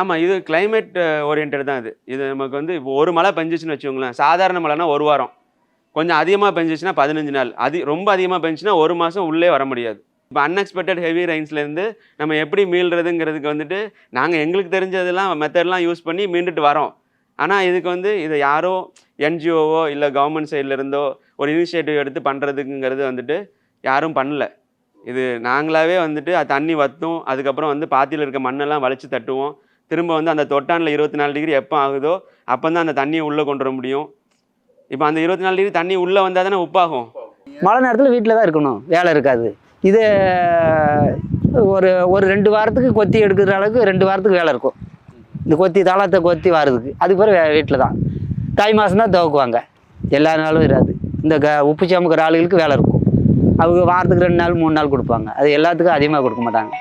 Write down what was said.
ஆமாம் இது climate orient தான் இது. இது நமக்கு வந்து இப்போ ஒரு மழை பெஞ்சிச்சுன்னு வச்சுக்கோங்களேன் சாதாரண மழைனா ஒரு வாரம். கொஞ்சம் அதிகமாக பெஞ்சிச்சுன்னா பதினஞ்சு நாள். அதி ரொம்ப அதிகமாக பெஞ்சுன்னா ஒரு மாதம் உள்ளே வர முடியாது. இப்போ அன்எக்ஸ்பெக்டட் ஹெவி ரெயின்ஸ்லேருந்து நம்ம எப்படி மீள்றதுங்கிறதுக்கு வந்துட்டு நாங்கள் எங்களுக்கு தெரிஞ்சதெல்லாம் மெத்தட்லாம் யூஸ் பண்ணி மீண்டுட்டு வரோம். ஆனால் இதுக்கு வந்து இதை யாரோ என்ஜிஓவோ இல்லை கவர்மெண்ட் சைட்லேருந்தோ ஒரு இனிஷியேட்டிவ் எடுத்து பண்ணுறதுக்குங்கிறது வந்துட்டு யாரும் பண்ணல. இது நாங்களாவே வந்துட்டு அது தண்ணி வற்றும் அதுக்கப்புறம் வந்து பாத்தியில் இருக்க மண்ணெல்லாம் வளைச்சி தட்டுவோம். திரும்ப வந்து அந்த தொட்டானில் இருபத்தி நாலு டிகிரி எப்போ ஆகுதோ அப்போ தான் அந்த தண்ணியை உள்ளே கொண்டு வர முடியும். இப்போ அந்த இருபத்தி நாலு டிகிரி தண்ணி உள்ளே வந்தால் தானே உப்பாகும். மழை நேரத்தில் வீட்டில் தான் இருக்கணும். வேலை இருக்காது. இது ஒரு ஒரு ரெண்டு வாரத்துக்கு கொத்தி எடுக்கிற அளவுக்கு ரெண்டு வாரத்துக்கு வேலை இருக்கும். இந்த கொத்தி தாளத்தை கொத்தி வாரதுக்கு. அதுக்கு பிறகு வீட்டில் தான். தை மாதம் தான் துவக்குவாங்க. எல்லா நாளும் இராது. இந்த க உப்பு சமைக்கிற ஆளுகளுக்கு வேலை இருக்கும். அவங்க வாரத்துக்கு ரெண்டு நாள் மூணு நாள் கொடுப்பாங்க. அது எல்லாத்துக்கும் அதிகமாக கொடுக்க மாட்டாங்க.